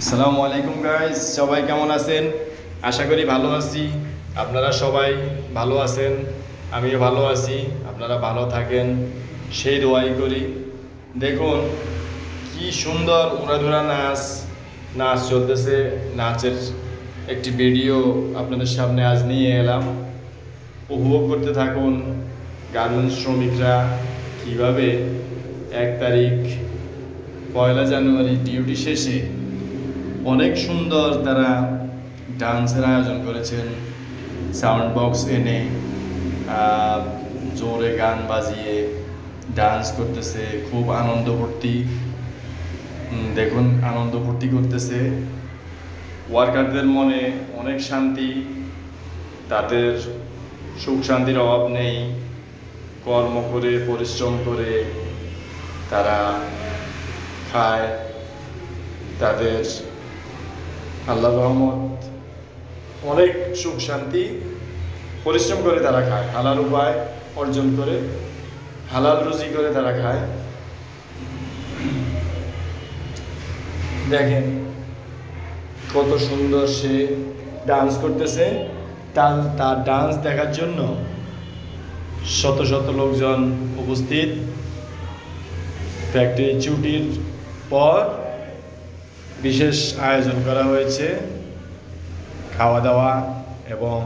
আসসালামু আলাইকুম গাইস সবাই কেমন আছেন? আশা করি ভালো আছি। আপনারা সবাই ভালো আছেন? আমিও ভালো আছি। আপনারা ভালো থাকেন। সেই দোয়াই করি। দেখুন, কি সুন্দর উড়াধুরা নাচ নাচ চলতেছে। নাচের একটি ভিডিও আপনাদের সামনে আজ নিয়ে এলাম। উপভোগ করতে থাকুন গার্মেন্টস শ্রমিকরা কীভাবে এক তারিখ পয়লা জানুয়ারি ডিউটি শেষে অনেক সুন্দর তারা ডান্সের আয়োজন করেছেন সাউন্ড বক্স এনে জোরে গান বাজিয়ে ডান্স করতেছে, খুব আনন্দ ভর্তি দেখুন, আনন্দ ভর্তি করতেছে। ওয়ার্কারদের মনে অনেক শান্তি, তাদের সুখ শান্তির অভাব নেই। কর্ম করে, পরিশ্রম করে তারা খায়, তাদের আল্লাহ রহমত। অনেক সুখ শান্তি, পরিশ্রম করে তারা খায়। হালাল উপায় অর্জন করে, হালাল রুজি করে তারা খায়। দেখেন, কত সুন্দর সে ডান্স করতেছে। তার ডান্স দেখার জন্য শত শত লোকজন উপস্থিত। ফ্যাক্টরি ছুটির পর বিশেষ আয়োজন করা হয়েছে খাওয়া দাওয়া এবং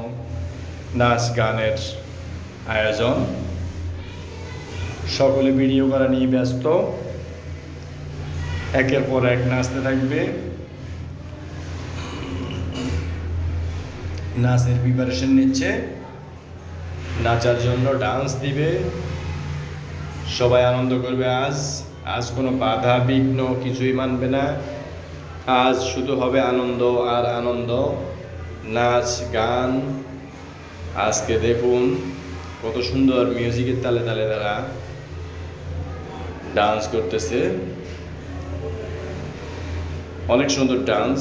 নাচ গানের আয়োজন। সকলে ভিডিও করা নিয়ে ব্যস্ত। একের পর এক নাচতে থাকবে। নাচের প্রিপারেশন নিচ্ছে। নাচার জন্য ডান্স দিবে। সবাই আনন্দ করবে আজ। আজ কোনো বাধা বিঘ্ন কিছুই মানবে না। আজ শুধু হবে আনন্দ আর আনন্দ, নাচ, গান। আজকে দেখুন কত সুন্দর মিউজিকের তালে তালে তারা ডান্স করতেছে। অনেক সুন্দর ডান্স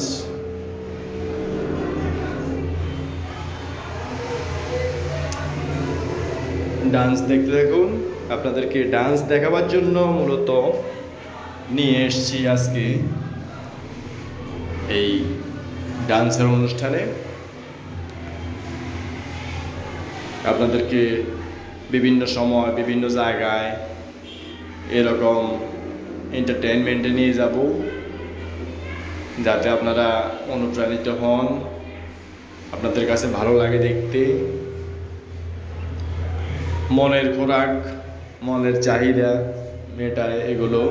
ডান্স দেখতে দেখুন, আপনাদেরকে ডান্স দেখাবার জন্য মূলত নিয়ে এসছি আজকে। এই ডান্সের অনুষ্ঠানে আপনাদেরকে বিভিন্ন সময়, বিভিন্ন জায়গায় এরকম এন্টারটেনমেন্টে নিয়ে যাব, যাতে আপনারা অনুপ্রাণিত হন, আপনাদের কাছে ভালো লাগে দেখতে। মনের খোরাক, মনের চাহিদা মেটায় এগুলো,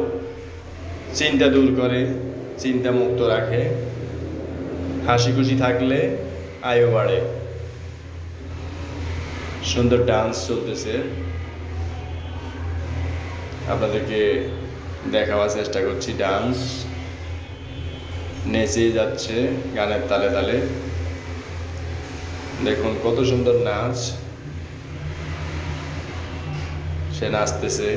চিন্তা দূর করে। চিন্তা মুক্ত রাখে। হাসি খুশি থাকলে আয়ু বাড়ে। সুন্দর ডান্স চলতেছে। আপনাদেরকে দেখাবার চেষ্টা করছি ডান্স নেচে যাচ্ছে গানের তালে তালে। দেখুন কত সুন্দর নাচ। সে নাচতেছে।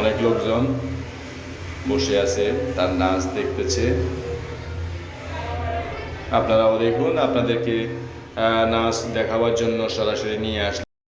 অনেক লোকজন বসে আছে, তার নাচ দেখতেছে। আপনারাও দেখুন, আপনাদেরকে নাচ দেখাবার জন্য সরাসরি নিয়ে আসলাম।